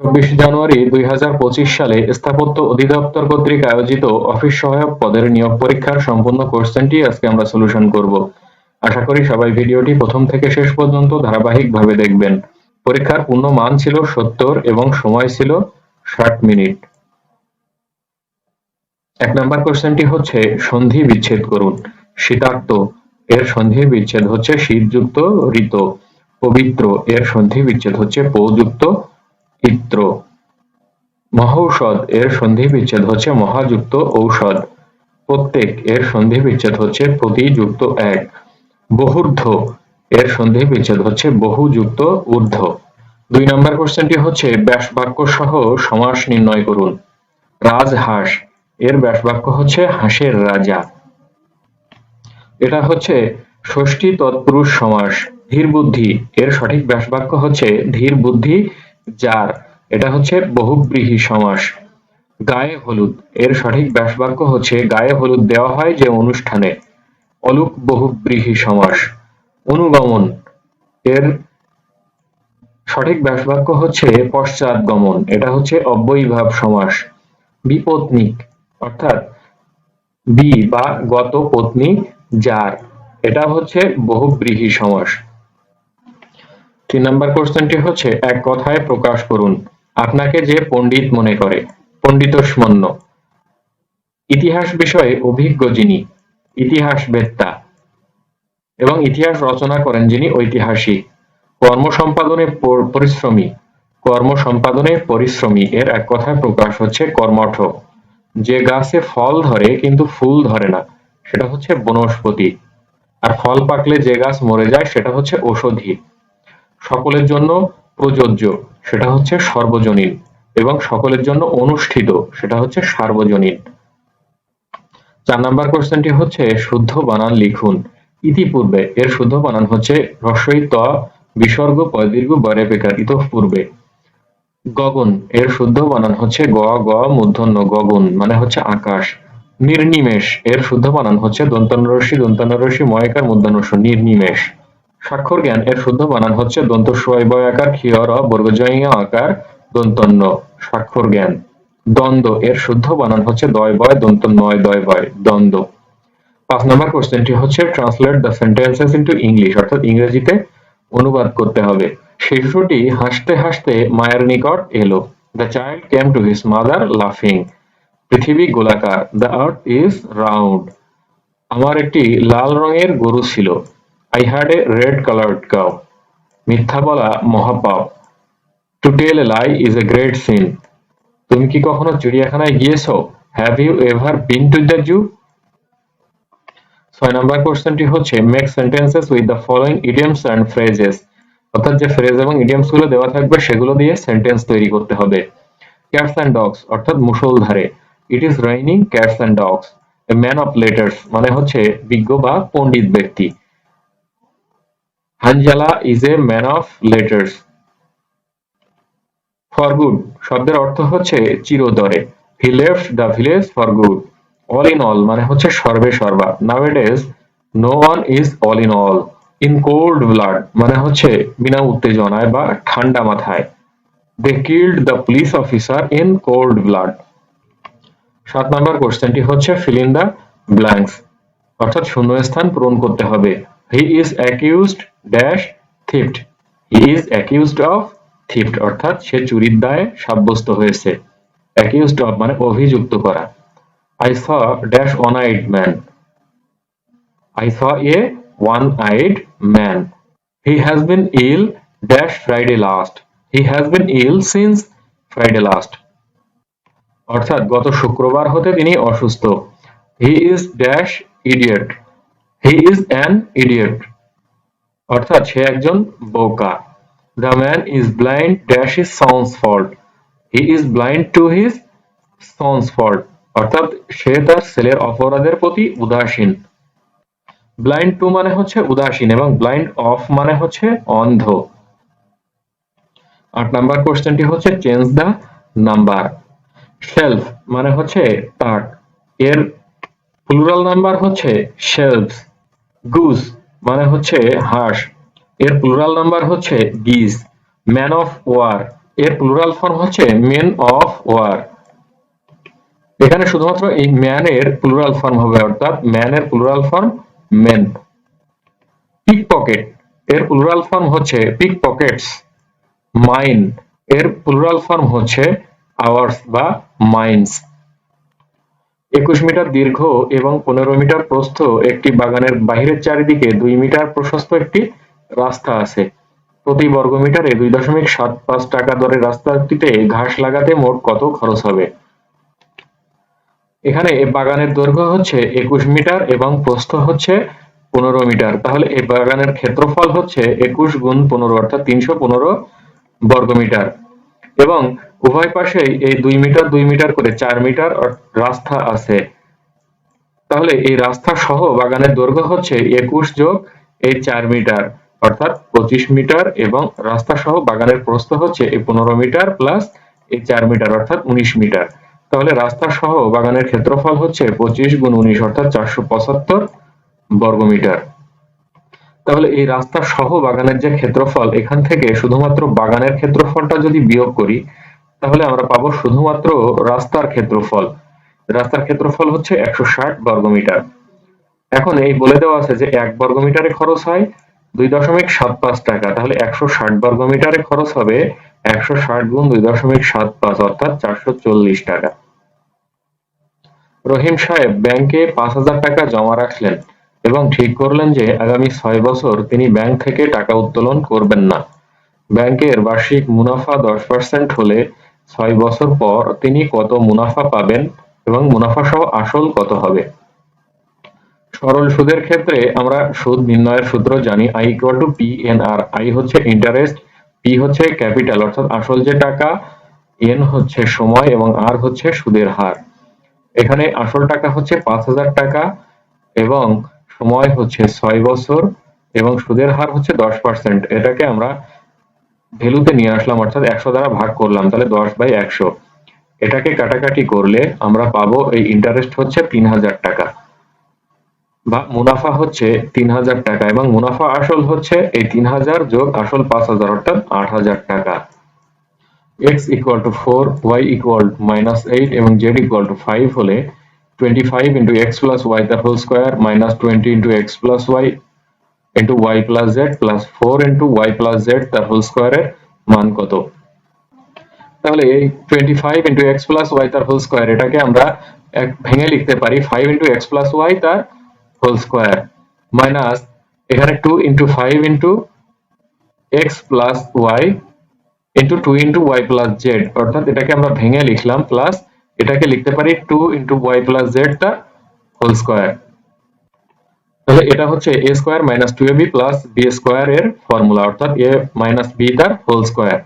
চব্বিশ জানুয়ারি দুই হাজার পঁচিশ সালে স্থাপত্য অধিদপ্তর কর্তৃক আয়োজিত অফিস সহায়ক পদের নিয়োগ পরীক্ষার সম্পূর্ণ কোশ্চেনটি আজকে আমরা সলিউশন করব। আশা করি সবাই ভিডিওটি প্রথম থেকে শেষ পর্যন্ত ধারাবাহিকভাবে দেখবেন। পরীক্ষার পূর্ণ মান ছিল সত্তর এবং সময় ছিল ষাট মিনিট। এক নম্বর কোশ্চেনটি হচ্ছে, সন্ধি বিচ্ছেদ করুন। শীতার্ত এর সন্ধি বিচ্ছেদ হচ্ছে শীতযুক্ত ঋত। পবিত্র, এর সন্ধি বিচ্ছেদ হচ্ছে পৌযুক্ত ইত্র মহৌষধ এর সন্ধি বিচ্ছেদ হচ্ছে মহাযুক্ত ঔষধ। প্রত্যেক এর সন্ধি বিচ্ছেদ হচ্ছে প্রতিযুক্ত এক। বহুর্ধ এর সন্ধি বিচ্ছেদ হচ্ছে বহুযুক্ত ঊর্ধ্ব। দুই নম্বর কোশ্চেনটি হচ্ছে, ব্যাসবাক্য সহ সমাস নির্ণয় করুন। রাজহাঁস, এর ব্যাসবাক্য হচ্ছে হাঁসের রাজা। এটা হচ্ছে ষষ্ঠী তৎপুরুষ সমাস ধীর বুদ্ধি এর সঠিক ব্যাসবাক্য হচ্ছে ধীর বুদ্ধি যার, এটা হচ্ছে বহুব্রীহি সমাস। গায়ে হলুদ। এর সঠিক ব্যাসবাক্য হচ্ছে, গায়ে হলুদ দেওয়া হয় যে অনুষ্ঠানে। অলুক বহুব্রীহি সমাস। অনুগমন। এর সঠিক ব্যাসবাক্য হচ্ছে পশ্চাৎগমন এটা হচ্ছে অব্যয়ীভাব সমাস। বিপত্নিক, অর্থাৎ বি বা গত পত্নী যার। এটা হচ্ছে বহুব্রীহি সমাস। তিন নম্বর কোশ্চেনটি হচ্ছে, এক কথায় প্রকাশ করুন। আপনাকে যে পণ্ডিত মনে করে পণ্ডিতস্মন্য ইতিহাস বিষয়ে অভিজ্ঞ যিনি ইতিহাস বেত্তা এবং ইতিহাস রচনা করেন যিনি ঐতিহাসিক কর্ম সম্পাদনে পরিশ্রমী কর্ম সম্পাদনে পরিশ্রমী এর এক কথায় প্রকাশ হচ্ছে কর্মঠ যে গাছে ফল ধরে কিন্তু ফুল ধরে না, সেটা হচ্ছে বনস্পতি। আর ফল পাকলে যে গাছ মরে যায়, সেটা হচ্ছে ঔষধি। সকলের জন্য প্রযোজ্য, সেটা হচ্ছে সর্বজনীন, এবং সকলের জন্য অনুষ্ঠিত, সেটা হচ্ছে সার্বজনীন। চার নাম্বার কোশ্চেনটি হচ্ছে, শুদ্ধ বানান লিখুন। ইতিপূর্বে এর শুদ্ধ বানান হচ্ছে রসই ত বিসর্গ পদীর্ঘ বরে বেকার ইতঃপূর্বে। গগন, এর শুদ্ধ বানান হচ্ছে গ গ, মূর্ধন্য, গগন মানে হচ্ছে আকাশ। নির্নিমেষ, এর শুদ্ধ বানান হচ্ছে দন্তনরসি দন্তনরসি, ময়কার মূর্ধন্যস্য নির্নিমেষ। স্বাক্ষর জ্ঞান এর শুদ্ধ বানান হচ্ছে দন্ত বয় আকার ক্ষিয়র বর্গজয়ীয় আকার, দন্তন্য স্বাক্ষর জ্ঞান। দ্বন্দ্ব এর শুদ্ধ বানান হচ্ছে দয় বয় দন্ত নয় দয় বয় দ্বন্দ্ব। পাঁচ নম্বর কোশ্চেনটি হচ্ছে translate the sentences into English, অর্থাৎ ইংরেজিতে অনুবাদ করতে হবে। শিশুটি হাসতে হাসতে মায়ের নিকট এলো। The child came to his mother লাফিং পৃথিবী গোলাকার। দ্য আর্থ ইজ রাউন্ড আমার একটি লাল রঙের গরু ছিল। I had a red coloured cow মিথ্যা বলা মহাপাপ। To tell a lie is a great তুমি কি কখনো চিড়িয়াখানায় গিয়েছো? Have you ever been to the zoo ছয় নম্বর কোশ্চেনটি হচ্ছে make sentences with the following idioms and phrases অর্থাৎ যে ফ্রেজ এবং ইডিয়মসগুলো দেওয়া থাকবে, সেগুলো দিয়ে সেন্টেন্স তৈরি করতে হবে। ক্যাটস অ্যান্ড ডগস অর্থাৎ মুষলধারে। It is raining cats and dogs man of letters মানে হচ্ছে বিজ্ঞ বা পণ্ডিত ব্যক্তি। Hanzala is a man of letters for good শব্দের অর্থ হচ্ছে চিরতরে he left the village for good all in all মানে হচ্ছে সর্বে সর্বা। Nowadays no one is all in all in cold blood মানে হচ্ছে বিনা উত্তেজনায় বা ঠান্ডা মাথায়। They killed the police officer in cold blood সাত নম্বর কোশ্চেনটি হচ্ছে ফিল ইন দ্য ব্ল্যাঙ্কস অর্থাৎ শূন্যস্থান পূরণ করতে হবে। He is accused dash theft he is accused of theft অর্থাৎ সে চুরির দায়ে সাব্যস্ত হয়েছে। অ্যাকিউজড অফ মানে অভিযুক্ত করা। I saw dash one eyed man I saw a one-eyed man. He has been ill dash Friday last He has been ill since Friday last. অর্থাৎ গত শুক্রবার হতে তিনি অসুস্থ। He is dash idiot he is an idiot অর্থাৎ সে একজন বোকা। The man is blind dash his son's fault he is blind to his son's fault অর্থাৎ সে তার ছেলের অপরাধের প্রতি উদাসীন। ব্লাইন্ড টু মানে হচ্ছে উদাসীন এবং ব্লাইন্ড অফ মানে হচ্ছে অন্ধ। আট নাম্বার কোশ্চেনটি হচ্ছে চেঞ্জ দ্য নাম্বার শেলফ মানে হচ্ছে তাক এর প্লুরাল নাম্বার হচ্ছে শেলফস গুজ মানে হচ্ছে হাঁস এর প্লুরাল নাম্বার হচ্ছে গিজ ম্যান অফ ওয়ার এর প্লুরাল ফর্ম হচ্ছে মেন অফ ওয়ার এখানে শুধুমাত্র এই ম্যানের প্লুরাল ফর্ম হবে, অর্থাৎ ম্যানের plural form men pick pocket এর প্লুরাল ফর্ম হচ্ছে পিক পকেটস মাইন এর প্লুরাল ফর্ম হচ্ছে আওয়ার্স বা মাইন্স একুশ মিটার দীর্ঘ এবং পনেরো মিটার প্রস্থ একটি বাগানের বাহিরের চারিদিকে দুই মিটার প্রশস্ত একটি রাস্তা আছে। প্রতি বর্গ মিটারে দুই দশমিক সাত পাঁচ টাকা দরে রাস্তাটিতে ঘাস লাগাতে মোট কত খরচ হবে? এখানে বাগানের দৈর্ঘ্য হচ্ছে একুশ মিটার এবং প্রস্থ হচ্ছে পনেরো মিটার। তাহলে এই বাগানের ক্ষেত্রফল হচ্ছে একুশ গুণ পনেরো, অর্থাৎ তিনশো পনেরো বর্গ মিটার। এবং উভয় পাশেই এই দুই মিটার দুই মিটার করে চার মিটার রাস্তা আছে। তাহলে এই রাস্তা সহ বাগানের দৈর্ঘ্য হচ্ছে একুশ যোগ এই চার মিটার, অর্থাৎ পঁচিশ মিটার এবং রাস্তা সহ বাগানের প্রস্থ হচ্ছে এই পনেরো মিটার প্লাস এই চার মিটার, অর্থাৎ উনিশ মিটার। তাহলে রাস্তা সহ বাগানের ক্ষেত্রফল হচ্ছে পঁচিশ গুণ উনিশ, অর্থাৎ চারশো পঁচাত্তর বর্গমিটার তাহলে এই রাস্তা সহ বাগানের যে ক্ষেত্রফল, এখান থেকে শুধুমাত্র বাগানের ক্ষেত্রফলটা যদি বিয়োগ করি তাহলে আমরা পাবো শুধুমাত্র রাস্তার ক্ষেত্রফল। রাস্তার ক্ষেত্রফল হচ্ছে একশো ষাট বর্গমিটার এখন এই বলে দেওয়া আছে যে এক বর্গমিটারে খরচ হয় দুই দশমিক সাত পাঁচ টাকা। তাহলে একশো ষাট বর্গমিটারে খরচ হবে একশো ষাট গুণ দুই দশমিক সাত পাঁচ, অর্থাৎ চারশো চল্লিশ টাকা। রহিম সাহেব, ব্যাংকে পাঁচ হাজার টাকা জমা রাখলেন এবং ঠিক করলেন যে আগামী ছয় বছর তিনি ব্যাংক থেকে টাকা উত্তোলন করবেন না। ব্যাংকের বার্ষিক মুনাফা দশ পার্সেন্ট হলে ছয় বছর পর তিনি কত মুনাফা পাবেন এবং মুনাফা সহ আসল কত হবে? সরল সুদের ক্ষেত্রে আমরা সুদ নির্ণয়ের সূত্র জানি I equal to P N R I হচ্ছে ইন্টারেস্ট পি হচ্ছে ক্যাপিটাল অর্থাৎ আসল যে টাকা এন হচ্ছে সময় এবং আর হচ্ছে সুদের হার। এখানে আসল টাকা হচ্ছে পাঁচ হাজার টাকা এবং সময় হচ্ছে ছয় বছর এবং সুদের হার হচ্ছে দশ পার্সেন্ট এটাকে আমরা ভ্যালুতে নিয়ে আসলাম, অর্থাৎ একশো দ্বারা ভাগ করলাম, তাহলে দশ বাই একশো। এটাকে কাটাকাটি করলে আমরা পাবো এই ইন্টারেস্ট হচ্ছে তিন হাজার টাকা। বা মুনাফা হচ্ছে তিন হাজার টাকা এবং মুনাফা আসল হচ্ছে এই তিন হাজার যোগ আসল পাঁচ হাজার, অর্থাৎ আট হাজার টাকা। x equal to 4 y equal minus 8 এবং z equal to 5 হলে 25 into x plus y তার whole square minus 20 into x plus y into y plus z plus 4 into y plus z তার whole square এর মান কত তাহলে এই 25 into x plus y তার whole square এটাকে আমরা এক ভেঙে লিখতে পারি 5 into x plus y তার whole square minus এখানে 2 into 5 into x plus y into 2 into y plus z অর্থাৎ এটাকে আমরা ভেঙে লিখলাম প্লাস এটাকে লিখতে পারি 2 into y plus z তার হোল স্কয়ার তাহলে এটা হচ্ছে a square minus two 2ab plus b square এর ফর্মুলা অর্থাৎ a মাইনাস b তার হোল স্কয়ার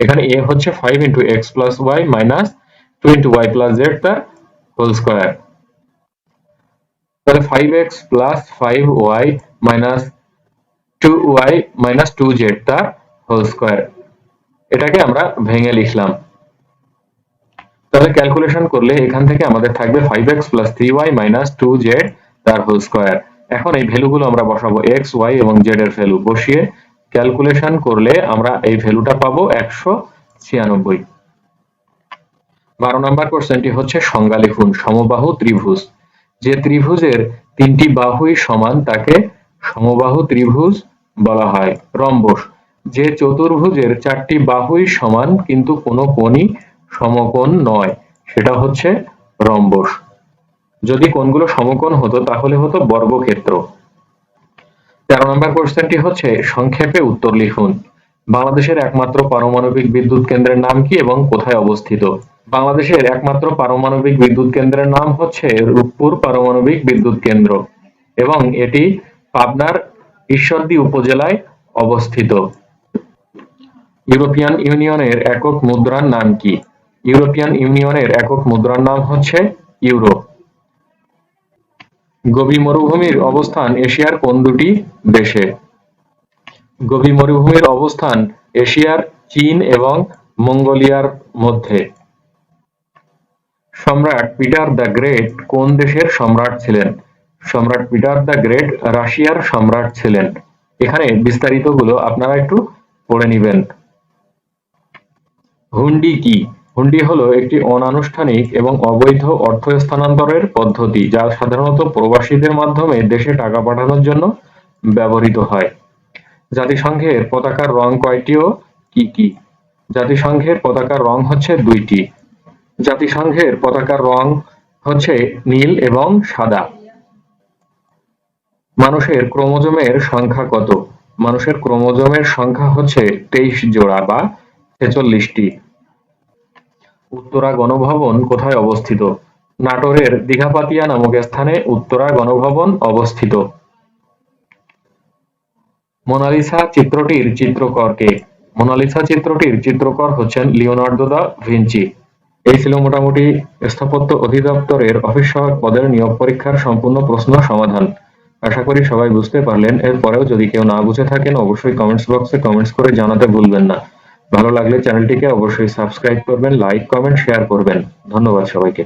এখানে a হচ্ছে 5 into x plus y minus 2 into y plus z তার হোল স্কয়ার তাহলে 5x plus 5y minus 2y minus 2z তার whole square এটাকে আমরা ভেঙে লিখলাম। তাহলে ক্যালকুলেশন করলে এখান থেকে আমাদের থাকবে 5x 3y 2z তার হোল স্কয়ার এখন এই ভ্যালুগুলো আমরা বসাবো এক্স, ওয়াই এবং জেড এর ভ্যালু। বসিয়ে ক্যালকুলেশন করলে আমরা এই ভ্যালুটা পাবো 196 বারো নম্বর কোশ্চেনটি হচ্ছে সংজ্ঞা লিখুন সমবাহু ত্রিভুজ। যে ত্রিভুজের তিনটি বাহুই সমান তাকে সমবাহু ত্রিভুজ বলা হয়। রম্বস, যে চতুর্ভুজের চারটি বাহুই সমান কিন্তু কোনো কোণই সমকোণ নয়, সেটা হচ্ছে রম্বস। যদি কোণগুলো সমকোণ হতো, তাহলে হতো বর্গক্ষেত্র। তেরো নম্বর কোশ্চেনটি হচ্ছে, সংক্ষেপে উত্তর লিখুন। বাংলাদেশের একমাত্র পারমাণবিক বিদ্যুৎ কেন্দ্রের নাম কি এবং কোথায় অবস্থিত? বাংলাদেশের একমাত্র পারমাণবিক বিদ্যুৎ কেন্দ্রের নাম হচ্ছে রূপপুর পারমাণবিক বিদ্যুৎ কেন্দ্র এবং এটি পাবনার ঈশ্বরদী উপজেলায় অবস্থিত। ইউরোপিয়ান ইউনিয়নের একক মুদ্রার নাম কি? ইউরোপিয়ান ইউনিয়নের একক মুদ্রার নাম হচ্ছে ইউরো। গোবি মরুভূমির অবস্থান এশিয়ার কোন দুটি দেশে? গোবি মরুভূমির অবস্থান এশিয়ার, চীন এবং মঙ্গোলিয়ার মধ্যে। সম্রাট পিটার দ্য গ্রেট কোন দেশের সম্রাট ছিলেন? সম্রাট পিটার দ্য গ্রেট রাশিয়ার সম্রাট ছিলেন। এখানে বিস্তারিতগুলো আপনারা একটু পড়ে নিবেন। হুন্ডি কি? হুন্ডি হলো একটি অনানুষ্ঠানিক এবং অবৈধ অর্থ স্থানান্তরের পদ্ধতি, যা সাধারণত প্রবাসীদের মাধ্যমে দেশে টাকা পাঠানোর জন্য ব্যবহৃত হয়। জাতিসংঘের পতাকার রং কয়টি ও কি কি? জাতিসংঘের পতাকার রং হচ্ছে দুইটি। জাতিসংঘের পতাকার রং হচ্ছে নীল এবং সাদা। মানুষের ক্রোমোজোমের সংখ্যা কত? মানুষের ক্রোমোজোমের সংখ্যা হচ্ছে তেইশ জোড়া বা ছেচল্লিশটি। উত্তরা গণভবন কোথায় অবস্থিত? নাটোরের দীঘাপাতিয়া নামক স্থানে উত্তরা গণভবন অবস্থিত। মোনালিসা চিত্রটির চিত্রকর কে? মোনালিসা চিত্রটির চিত্রকর হচ্ছেন লিওনার্দো দা ভিঞ্চি। এই ছিল মোটামুটি স্থাপত্য অধিদপ্তরের অফিস সহায়ক পদের নিয়োগ পরীক্ষার সম্পূর্ণ প্রশ্ন সমাধান। আশা করি সবাই বুঝতে পারলেন। এরপরেও যদি কেউ না বুঝে থাকেন, অবশ্যই কমেন্টস বক্সে কমেন্টস করে জানাতে ভুলবেন না। ভালো লাগলে চ্যানেলটিকে অবশ্যই সাবস্ক্রাইব করবেন লাইক কমেন্ট শেয়ার করবেন। ধন্যবাদ সবাইকে।